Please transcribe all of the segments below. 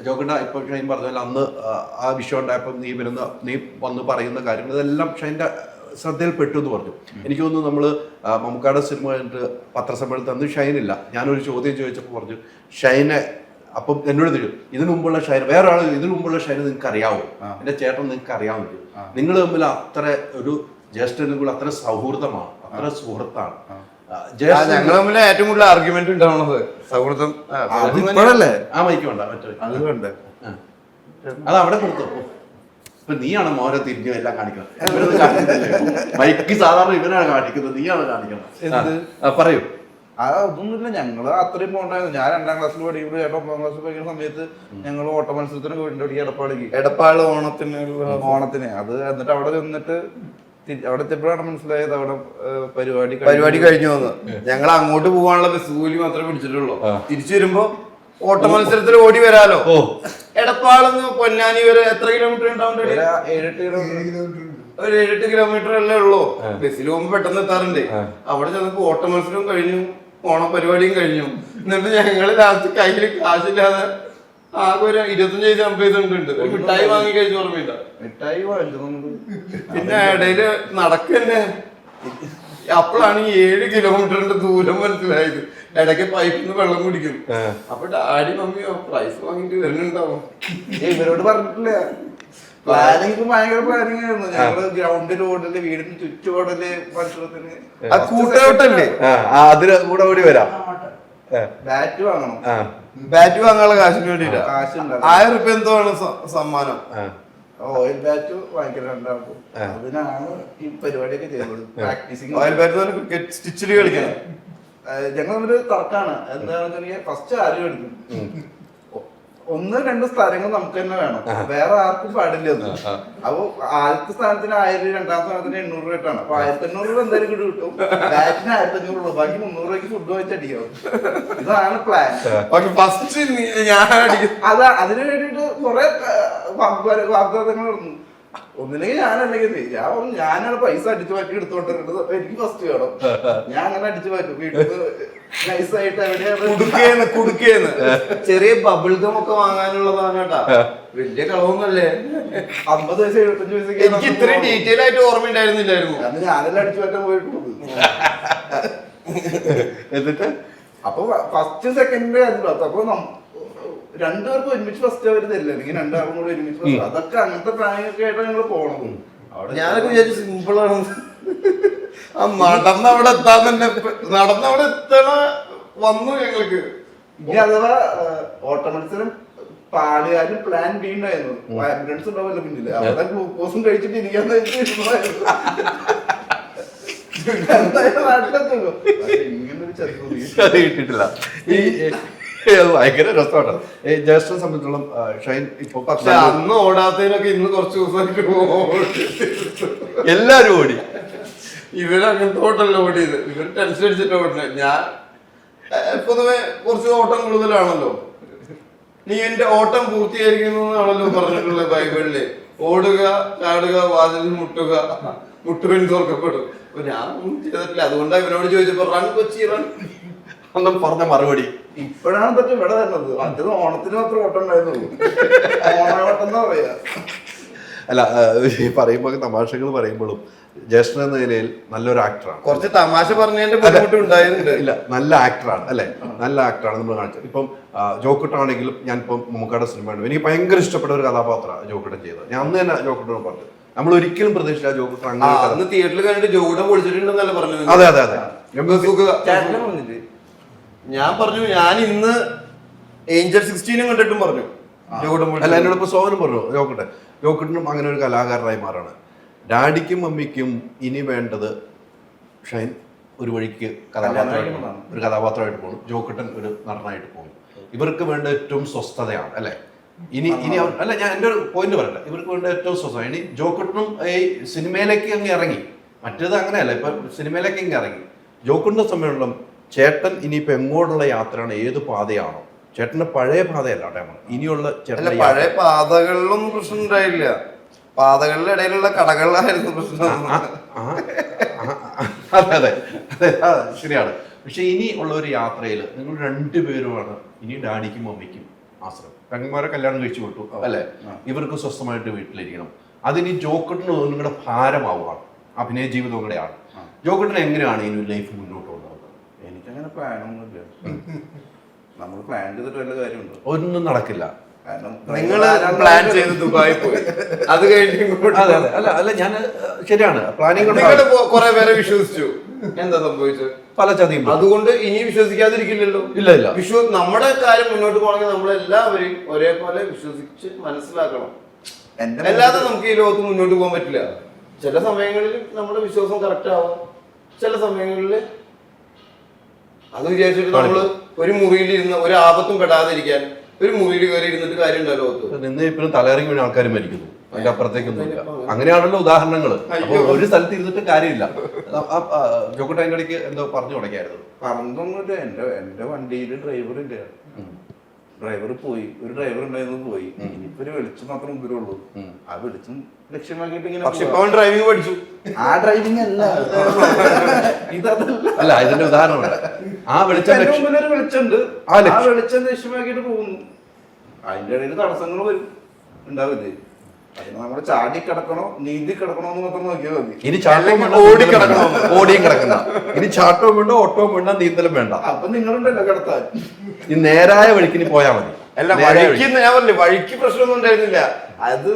ജോക്കണ്ട ഇപ്പൊ ഷൈൻ പറഞ്ഞ അന്ന് ആ, വിഷയം ഉണ്ടായപ്പോൾ നീ വരുന്ന നീ വന്ന് പറയുന്ന കാര്യങ്ങൾ ഇതെല്ലാം ഷൈന്റെ ശ്രദ്ധയിൽപ്പെട്ടു എന്ന് പറഞ്ഞു. എനിക്ക് തോന്നുന്നു നമ്മൾ മമ്മൂക്കാട് സിനിമ കണ്ടിട്ട് പത്രസമ്മേളനത്തിൽ അന്ന് ഷൈനില്ല. ഞാനൊരു ചോദ്യം ചോദിച്ചപ്പോൾ പറഞ്ഞു ഷൈനെ അപ്പം എന്നോട് തരും ഇതിനു മുമ്പുള്ള ഷൈൻ വേറെ ആൾ ഇതിനു മുമ്പുള്ള ഷൈന നിങ്ങൾക്ക് അറിയാവോ എന്റെ ചേട്ടൻ നിങ്ങൾക്ക് അറിയാമോ നിങ്ങൾ തമ്മിൽ അത്ര ഒരു ജ്യേഷ്ഠനും കൂടെ അത്ര സൗഹൃദമാണ് അത്ര സുഹൃത്താണ്. ഞങ്ങൾ തമ്മിൽ ഏറ്റവും കൂടുതൽ ആർഗ്യുമെന്റ് ഉണ്ടാവണത്. സൗഹൃദം. ഇപ്പോഴല്ലേ? ആ മൈക്ക് വേണ്ട മറ്റേ. അതുകൊണ്ട്. അത് അവിടെ കൊടുത്തു. ഇപ്പൊ നീയാണ് മോനെ തിരിഞ്ഞു എല്ലാം കാണിക്കുന്നത് മൈക്ക് സാധാരണ ഇവനാണ് കാണിക്കുന്നത് നീയാണ് കാണിക്കുന്നത് ആ, പറയൂ. ആ അതൊന്നുമില്ല. ഞങ്ങൾ അത്രയും പോണ്ടായിരുന്നു. ഞാൻ രണ്ടാം ക്ലാസ്സിൽ പഠിക്കുമ്പോൾ ചേട്ടൻ ഒമ്പതാം ക്ലാസ്സിൽ പഠിക്കുന്ന സമയത്ത് ഞങ്ങൾ ഓട്ട മത്സരത്തിന് പോയിട്ടുണ്ട് ഈ എടപ്പാൾ ഓണത്തിന് ഓണത്തിന്. അത് എന്നിട്ട് അവിടെ ചെന്നിട്ട് അവിടെ എത്തിയപ്പോഴാണ് മനസ്സിലായത് അവിടെ പരിപാടി കഴിഞ്ഞു. പരിപാടി കഴിഞ്ഞു വന്ന് ഞങ്ങൾ അങ്ങോട്ട് പോകാനുള്ള ബസ് കൂലി മാത്രമേ പിടിച്ചിട്ടുള്ളൂ. തിരിച്ചു വരുമ്പോ ഓട്ട മത്സരത്തിൽ ഓടി വരാലോ? എടപ്പാളെന്ന് പൊന്നാനി വരെ എത്ര കിലോമീറ്റർ ഉണ്ടാവും ഒരു ഏഴെട്ട് കിലോമീറ്റർ ഒരു ഏഴെട്ട് കിലോമീറ്റർ അല്ലേ ഉള്ളൂ. ബസ്സിൽ പോകുമ്പോ പെട്ടെന്ന് എത്താറുണ്ട്. അവിടെ ചെന്നപ്പോ ഓട്ട മത്സരവും കഴിഞ്ഞു ഓണ പരിപാടിയും കഴിഞ്ഞു. എന്നിട്ട് ഞങ്ങൾ ലാസ്റ്റ് കയ്യിൽ കാശില്ലാതെ ആകെ ഒരു ഇരുപത്തഞ്ച് മിഠായി വാങ്ങി കഴിച്ച ഓർമ്മയില്ല മിഠായി പിന്നെ ഇടയിൽ നടക്കന്നെ. അപ്പോഴാണ് ഈ ഏഴ് കിലോമീറ്ററിന്റെ ദൂരം മനസ്സിലായത്. ഇടയ്ക്ക് പൈപ്പിൽ നിന്ന് വെള്ളം കുടിക്കും. അപ്പൊ ഡാഡി മമ്മി പ്രൈസ് വാങ്ങിട്ട് വരുന്നുണ്ടാവും. ഇവരോട് പറഞ്ഞിട്ടില്ല. പ്ലാനിങ് ഭയങ്കര പ്ലാനിങ് ആയിരുന്നു. ഞങ്ങൾ ഗ്രൗണ്ടിൽ ഓടൽ വീടിന് ചുറ്റുപാടൽ മത്സരത്തിന് ആ കൂട്ടയോട്ടല്ലേ ആ ആ, അതിന് കൂടെ ഓടി വരാം. ബാറ്റ് വാങ്ങണം. ആ. ബാറ്റ് വാങ്ങാനുള്ള കാശിന് വേണ്ടിയില്ല കാശുണ്ട് ആയിരം റുപ്യ എന്തോ ആണ് സമ്മാനം? ഓയിൽ ബാറ്റ് വാങ്ങിക്കൽ രണ്ടാൾക്കും. അതിനാണ് ഈ പരിപാടിയൊക്കെ ചെയ്തത്. പ്രാക്ടീസിങ് ഓയിൽ ബാറ്റ് ക്രിക്കറ്റ് സ്റ്റിച്ചിൽ കളിക്കണം. ഞങ്ങൾ തമ്മിൽ തർക്കാണ്. എന്താണെന്ന് വെച്ചാൽ ഫസ്റ്റ് ആരും എടുക്കും ഒ- ഒന്ന് രണ്ട് സ്ഥലങ്ങൾ നമുക്ക് തന്നെ വേണം. വേറെ ആർക്കും പാടില്ല അപ്പൊ ആദ്യത്തെ സ്ഥാനത്തിന് ആയിരം രണ്ടാം സ്ഥാനത്തിന് എണ്ണൂറ് രൂപയാണ് അപ്പൊ ആയിരത്തി എണ്ണൂറ് രൂപ എന്തായാലും കിട്ടും കിട്ടും. ബാറ്റിന് ആയിരത്തി അഞ്ഞൂറ് രൂപ ബാക്കി മുന്നൂറ് രൂപയ്ക്ക് ഫുഡ് വാങ്ങിച്ചടിക്കാം. ഇതാണ് പ്ലാൻ ഫസ്റ്റ് ഞാൻ അടിക്കും. അത് അതിന് വേണ്ടിട്ട് കുറെ വാഗ്ദാനങ്ങൾ നടന്നു ഒന്നില്ലെങ്കിൽ ഞാനല്ലെങ്കിൽ നീ. ഞാൻ പറഞ്ഞു, ഞാനാണ് പൈസ അടിച്ചു മാറ്റി എടുത്തോണ്ടിരുന്നത്. എനിക്ക് ഫസ്റ്റ് വേണം. ഞാൻ അങ്ങനെ അടിച്ചു മാറ്റും. വീട്ടിൽ കുടുക്കേന്ന് കുടുക്കേന്ന്. ചെറിയ ബബിൾ ഗം ഒക്കെ വാങ്ങാനുള്ളതാണ് കേട്ടാ. വലിയ കളവൊന്നുമല്ലേ? അമ്പത് വയസ്സ് എഴുപത്തഞ്ച് വയസ്സൊക്കെ എനിക്ക് ഇത്രയും ഡീറ്റെയിൽ ആയിട്ട് ഓർമ്മ ഉണ്ടായിരുന്നില്ലായിരുന്നു. അന്ന് ഞാനെല്ലാം അടിച്ചു പറ്റാൻ പോയിട്ടുള്ളൂ. എന്നിട്ട്? അപ്പൊ ഫസ്റ്റ് സെക്കൻഡ് അപ്പൊ രണ്ടുപേർക്കും ഒരുമിച്ച് ഫസ്റ്റ് വരുന്നില്ല എനിക്ക് അല്ലെങ്കിൽ രണ്ടാളും കൂടെ ഒരുമിച്ച്. അതൊക്കെ അങ്ങനത്തെ പ്രായമൊക്കെ ആയിട്ടാണ് ഞങ്ങൾ പോണത്. അവിടെ ഞാനൊക്കെ വിചാരിച്ചു സിമ്പിൾ ആണ് ആ നടന്ന് അവിടെ എത്താൻ തന്നെ നടന്നവിടെ എത്തണ വന്നു ഞങ്ങൾക്ക്. ഇനി അഥവാ ഓട്ട മത്സരം പാടുകാരും പ്ലാൻ ബി ഉണ്ടായിരുന്നു. ആംബുലൻസ് ഉണ്ടാവില്ല പിന്നിൽ. അവിടെ ഗ്ലൂക്കോസും കഴിച്ചിട്ട് ഇരിക്കാന്ന് ഇങ്ങനൊരു ചതി. അത് ഈ അത് ഭയങ്കര രസമാണ് ജ്യേഷ്ഠനെ സംബന്ധിച്ചോളം ഷൈൻ ഇപ്പൊ പക്ഷെ അന്ന് ഓടാത്തതിനൊക്കെ ഇന്ന് കുറച്ച് ദിവസമായിട്ട്. എല്ലാരും ഓടി. ഇവർ അങ്ങനത്തെ ഓട്ടമല്ല ഓടിയത് ഇവർ ടെൻഷൻ അടിച്ചിട്ട് ഞാൻ പൊതുവെ കുറച്ച് ഓട്ടം കൂടുതലാണല്ലോ. നീ എന്റെ ഓട്ടം പൂർത്തീകരിക്കുന്നു പറഞ്ഞിട്ടുള്ള പറഞ്ഞിട്ടുള്ളത് ബൈബിളിൽ. ഓടുക ചാടുക വാതിലിൽ മുട്ടുക മുട്ടുവിൻ തുറക്കപ്പെടും. അപ്പൊ ഞാൻ ഒന്നും ചെയ്തിട്ടില്ല. അതുകൊണ്ടാണ് ഇവനോട് ചോദിച്ചപ്പോ റൺ കൊച്ചി റൺ അന്നും പറഞ്ഞ മറുപടി. ഇപ്പോഴാണ് തൊട്ട് ഇവിടെ തരുന്നത് മറ്റത് ഓണത്തിന് മാത്രം ഓട്ടം ഉണ്ടായിരുന്നുള്ളൂ. ഓണോട്ടം എന്നാ പറയാ. അല്ല ഈ പറയുമ്പോൾ തമാശകൾ പറയുമ്പോഴും ജ്യേഷ്ഠൻ എന്ന നിലയിൽ നല്ലൊരു ആക്ടറാണ് കുറച്ച് തമാശ പറഞ്ഞതിന്റെ ഇല്ല നല്ല ആക്ടറാണ് അല്ലെ? നല്ല ആക്ടറാണ് നമ്മൾ കാണിച്ചത്. ഇപ്പം ജോക്കുട്ടാണെങ്കിലും ഞാൻ ഇപ്പം മമ്മൂക്കാടെ സിനിമ കണ്ടു. എനിക്ക് ഭയങ്കര ഇഷ്ടപ്പെട്ട ഒരു കഥാപാത്രമാണ് ജോക്കുട്ടൻ ചെയ്തത്. ഞാൻ അന്ന് തന്നെ ജോക്കുട്ടനോട് പറഞ്ഞു. നമ്മൾ ഒരിക്കലും പ്രതീക്ഷിച്ച ജോക്കുട്ടൻ അങ്ങനെ അന്ന് തിയേറ്ററിൽ കണ്ടിട്ട് ജോഡം പൊളിച്ചിട്ടുണ്ടെന്നല്ല പറഞ്ഞത് അതെ അതെ അതെ. ഞാൻ പറഞ്ഞു ഞാൻ ഇന്ന് ഏഞ്ചൽ സിക്സ്റ്റീനും കണ്ടിട്ടും പറഞ്ഞു. അല്ല ഇപ്പൊ സോഹനം പറഞ്ഞു? ജോക്കട്ടെ ജോക്കട്ടിനും അങ്ങനെ ഒരു കലാകാരനായി മാറാണ്. ഡാഡിക്കും മമ്മിക്കും ഇനി വേണ്ടത് ഷൈൻ ഒരു വഴിക്ക് കഥാപാത്രമായിട്ട്. ഒരു കഥാപാത്രമായിട്ട് പോകും ജോക്കട്ടൻ ഒരു നടനായിട്ട് പോകും ഇവർക്ക് വേണ്ട ഏറ്റവും സ്വസ്ഥതയാണ് അല്ലെ? ഇനി ഇനി അല്ല ഞാൻ എന്റെ ഒരു പോയിന്റ് പറയട്ടെ. ഇവർക്ക് വേണ്ട ഏറ്റവും സ്വസ്ഥത. ഇനി ജോക്കട്ടനും ഈ സിനിമയിലേക്ക് അങ്ങ് ഇറങ്ങി. മറ്റേത് അങ്ങനെയല്ല ഇപ്പൊ സിനിമയിലേക്ക് അങ്ങ് ഇറങ്ങി. ജോക്കട്ടിന്റെ സമയമുള്ള ചേട്ടൻ ഇനിയിപ്പോ എങ്ങോട്ടുള്ള യാത്രയാണ് ഏത് പാതയാണോ ചേട്ടന്റെ പഴയ പാതയല്ല കേട്ടോ ഇനിയുള്ള പഴയ പാതകളിലൊന്നും പ്രശ്നം ഉണ്ടായില്ല പാതകളുടെ ഇടയിലുള്ള കടകളിലായിരുന്നു പ്രശ്നം. അതെ അതെ ശരിയാണ്. പക്ഷെ ഇനി ഉള്ള ഒരു യാത്രയിൽ നിങ്ങൾ രണ്ടുപേരുമാണ് ഇനി ഡാഡിക്കും മമ്മിക്കും ആശ്രമം. പെങ്ങന്മാരെ കല്യാണം കഴിച്ചു വിട്ടു അല്ലെ? ഇവർക്ക് സ്വസ്ഥമായിട്ട് വീട്ടിലിരിക്കണം. അതിനി ജോക്കട്ടിന് നിങ്ങളുടെ ഭാരമാവുകയാണ് അഭിനയ ജീവിതം കൂടെയാണ്. ജോക്കട്ടിന് എങ്ങനെയാണ് ഇനി ലൈഫ് മുന്നോട്ട് കൊണ്ടുപോകുന്നത്? എനിക്കങ്ങനെ പ്ലാനൊന്നുമില്ല നമ്മൾ പ്ലാൻ ചെയ്തിട്ട് വല്ല കാര്യമുണ്ടോ? ഒന്നും നടക്കില്ല. കാരണം നിങ്ങൾ പ്ലാൻ ചെയ്ത് ദുബായി പോയി. അത് കഴിഞ്ഞ് അല്ല അല്ല ഞാൻ ശരിയാണ്. പ്ലാനിങ് നിങ്ങൾ കുറെ പേരെ വിശ്വസിച്ചു. എന്താ സംഭവിച്ചത്? പല ചതിയും. അതുകൊണ്ട് ഇനി വിശ്വസിക്കാതിരിക്കില്ലല്ലോ. ഇല്ല ഇല്ല. വിശ്വ നമ്മുടെ കാര്യം മുന്നോട്ട് പോകണമെങ്കിൽ നമ്മളെല്ലാവരും ഒരേപോലെ വിശ്വസിച്ച് മനസ്സിലാക്കണം. അല്ലാതെ നമുക്ക് ഈ ലോകത്ത് മുന്നോട്ട് പോകാൻ പറ്റില്ല. ചില സമയങ്ങളിൽ നമ്മുടെ വിശ്വാസം കറക്റ്റ് ആവും. ചില സമയങ്ങളിൽ അത് വിചാരിച്ചിട്ട് നമ്മൾ ഒരു മുറിയിൽ ഇരുന്ന് ഒരു ആപത്തും പെടാതിരിക്കാൻ ഒരു മുറിയിൽ കയറി ഇരുന്നിട്ട് കാര്യം ഉണ്ടല്ലോ ലോകത്ത് നിന്ന് ഇപ്പോഴും തലയിറങ്ങി വീണ ആൾക്കാർ മരിക്കുന്നു. അതിന്റെ അപ്പുറത്തേക്കൊന്നും ഇല്ല. അങ്ങനെയാണല്ലോ ഉദാഹരണങ്ങൾ അപ്പൊ ഒരു സ്ഥലത്ത് ഇരുന്നിട്ട് കാര്യമില്ല. ജോക്കട്ട അതിന്റെ ഇടയ്ക്ക് എന്തോ പറഞ്ഞു തുടങ്ങിയായിരുന്നു. പറഞ്ഞൊന്നുമില്ല എന്റെ എന്റെ വണ്ടിയിൽ ഡ്രൈവർ ഇല്ല. ഡ്രൈവർ പോയി. ഒരു ഡ്രൈവർ ഉണ്ടായിരുന്നു പോയി. ഇനിയിപ്പോ ഒരു വെളിച്ചം മാത്രം ഉള്ളൂ. ആ വെളിച്ചം ലക്ഷ്യമാക്കിയിട്ട് ഇങ്ങനെ പക്ഷെ ഇപ്പൊ ഡ്രൈവിംഗ് പഠിച്ചു. ആ ഡ്രൈവിംഗ് അല്ല. ഇതല്ല അല്ല ഇതിന്റെ ഉദാഹരണമുണ്ട്. ആ വെളിച്ചം വെളിച്ചമുണ്ട്. ആ വെളിച്ചം ലക്ഷ്യമാക്കിയിട്ട് പോകുന്നു. അതിന്റെ ഇടയിൽ തടസ്സങ്ങൾ വരും. ഉണ്ടാവില്ലേ? അതിന് ചാടി കിടക്കണോ നീന്തി കിടക്കണോ എന്ന് മാത്രം നോക്കിയാൽ മതി. ഇനി ഓടി കിടക്കണം. ഓടിയും കിടക്കുന്ന ഇനി ചാട്ടവും വേണ്ട ഓട്ടവും വേണ്ട നീന്തലും വേണ്ട. അപ്പൊ നിങ്ങളുണ്ടല്ലോ കിടത്താൻ. ഇനി നേരായ വഴിക്കിനി പോയാ പോയാൽ മതി. അല്ല വഴിക്ക് ഞാൻ പറഞ്ഞു വഴിക്ക് പ്രശ്നമൊന്നും ഉണ്ടായിരുന്നില്ല. അത്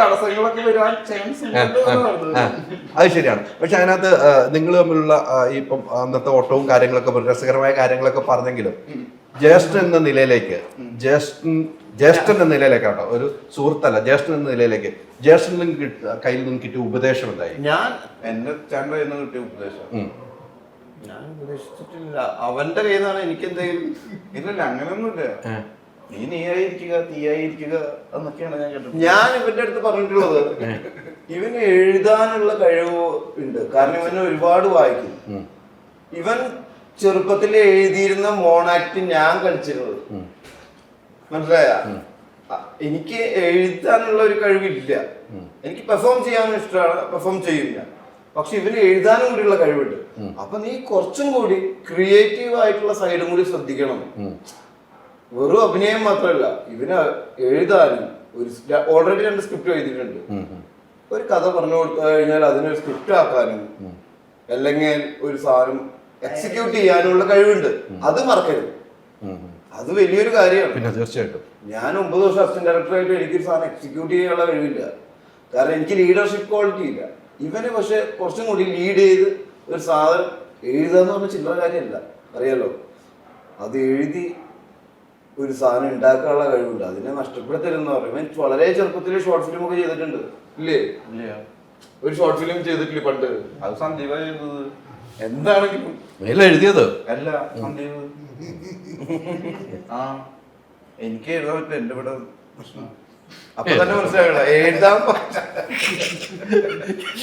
തടസ്സങ്ങളൊക്കെ വരാൻ ചാൻസ്. അത് ശരിയാണ്. പക്ഷെ അതിനകത്ത് നിങ്ങൾ തമ്മിലുള്ള ഈ ഇപ്പം അന്നത്തെ ഓട്ടവും കാര്യങ്ങളൊക്കെ രസകരമായ കാര്യങ്ങളൊക്കെ പറഞ്ഞെങ്കിലും ജ്യേഷ്ഠൻ എന്ന നിലയിലേക്ക് ജ്യേഷ്ഠൻ ജ്യേഷ്ഠൻ എന്ന നിലയിലേക്കാട്ടോ ഒരു സുഹൃത്തല്ല ജ്യേഷ്ഠൻ എന്ന നിലയിലേക്ക് ജ്യേഷ്ഠനിൽ നിന്ന് കിട്ട- കയ്യിൽ നിന്ന് കിട്ടിയ ഉപദേശം എന്തായി? ഞാൻ എന്റെ ചാനൽ നിന്ന് കിട്ടിയ ഉപദേശം. ഞാൻ ഉപദേശിച്ചിട്ടില്ല. അവന്റെ കയ്യിൽ നിന്നാണ് എനിക്ക് എന്തെങ്കിലും ഇല്ലല്ല അങ്ങനെയൊന്നുമില്ല. നീ നീയായിരിക്കുക തീയായിരിക്കുക എന്നൊക്കെയാണ് ഞാൻ കേട്ടത് ഞാൻ ഇവന്റെ അടുത്ത് പറഞ്ഞിട്ടുള്ളത് ഇവന് എഴുതാനുള്ള കഴിവ് ഉണ്ട്. കാരണം ഇവന് ഒരുപാട് വായിക്കും ഇവൻ ചെറുപ്പത്തിൽ എഴുതിയിരുന്ന മോണാക്ട് ഞാൻ കളിച്ചിരുന്നത്. മനസ്സിലായ? എനിക്ക് എഴുതാനുള്ള ഒരു കഴിവില്ല. എനിക്ക് പെർഫോം ചെയ്യാൻ ഇഷ്ടമാണ് പെർഫോം ചെയ്യില്ല ഞാൻ പക്ഷെ ഇവന് എഴുതാനും കൂടിയുള്ള കഴിവുണ്ട്. അപ്പൊ നീ കുറച്ചും കൂടി ക്രിയേറ്റീവ് ആയിട്ടുള്ള സൈഡും കൂടി ശ്രദ്ധിക്കണം. വെറും അഭിനയം മാത്രമല്ല ഇവന് എഴുതാനും ഒരു ഓൾറെഡി രണ്ട് സ്ക്രിപ്റ്റ് എഴുതിയിട്ടുണ്ട്. ഒരു കഥ പറഞ്ഞു കൊടുത്തു കഴിഞ്ഞാൽ അതിനൊരു സ്ക്രിപ്റ്റ് ആക്കാനും അല്ലെങ്കിൽ ഒരു സാധനം എക്സിക്യൂട്ട് ചെയ്യാനുള്ള കഴിവുണ്ട്. അത് മറക്കരുത്. അത് വലിയൊരു കാര്യമാണ്. പിന്നെ തീർച്ചയായിട്ടും. ഞാൻ ഒമ്പത് വർഷം അസിസ്റ്റന്റ് ഡയറക്ടറായിട്ട് എനിക്കൊരു സാധനം എക്സിക്യൂട്ട് ചെയ്യാനുള്ള കഴിവില്ല. കാരണം എനിക്ക് ലീഡർഷിപ്പ് ക്വാളിറ്റി ഇല്ല. ഇവന് പക്ഷെ കുറച്ചും കൂടി ലീഡ് ചെയ്ത് ഒരു സാധനം എഴുതുക എന്ന് പറഞ്ഞ ചില്ലറ കാര്യമല്ല. അറിയാലോ? അത് എഴുതി ഒരു സാധനം ഉണ്ടാക്കാനുള്ള കഴിവുണ്ട്. അതിനെ നഷ്ടപ്പെടുത്തരുതെന്ന് പറയും. ഇവൻ വളരെ ചെറുപ്പത്തിൽ ഷോർട്ട് ഫിലിം ഒക്കെ ചെയ്തിട്ടുണ്ട്. ഇല്ലേ? ഇല്ല. ഒരു ഷോർട്ട് ഫിലിം ചെയ്തിട്ടില്ലേ പണ്ട്? അത് സന്ദീപ ചെയ്തത് എന്താണെങ്കിലും. മേല എഴുതിയത്? അല്ല സന്ദീപ്. ആ എനിക്ക് എഴുതാൻ പറ്റില്ല. എന്റെ ഇവിടെ പ്രശ്നം. അപ്പൊ തന്നെ മനസ്സിലാകണം എഴുതാൻ പ-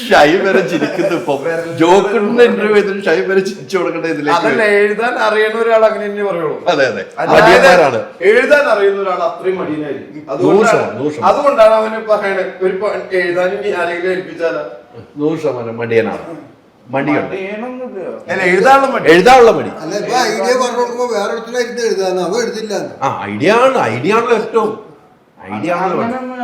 ഷൈ വരെ ചിരിക്കുന്നു ഇപ്പൊ. ജോക്കിന്റെ ഇന്റർവ്യൂ ചെയ്തിട്ട് ഷൈ വരെ ചിരിച്ചു കൊടുക്കേണ്ട ഇതിലേക്ക്. അതല്ല എഴുതാൻ അറിയുന്ന ഒരാൾ അങ്ങനെ തന്നെ പറയുള്ളൂ. അതെ അതെ. അതായത് മടിയന്മാരാണ്. എഴുതാൻ അറിയുന്ന ഒരാൾ അത്രയും മടിയനായിരിക്കും. അതുകൊണ്ടാണ് ശതമാനം, നൂറ് ശതമാനം. അതുകൊണ്ടാണ് അവന് പറയണത് ഒരു പ- ആരെങ്കിലും ഏൽപ്പിച്ചാലോ നൂറ് ശതമാനം മടിയനാണ്. മടിയുണ്ട്. അല്ല എഴുതാനുള്ള മടി. എഴുതാനുള്ള മടി. അല്ല ഇപ്പൊ ഐഡിയ പറഞ്ഞു കൊടുക്കുമ്പോ വേറെ ഇരുന്ന് എഴുതാന്ന്. അവ എഴുതില്ല. ആ ഐഡിയ ആണ്. ഐഡിയ ആണല്ലോ ഏറ്റവും. ഐഡിയ ആണല്ലോ.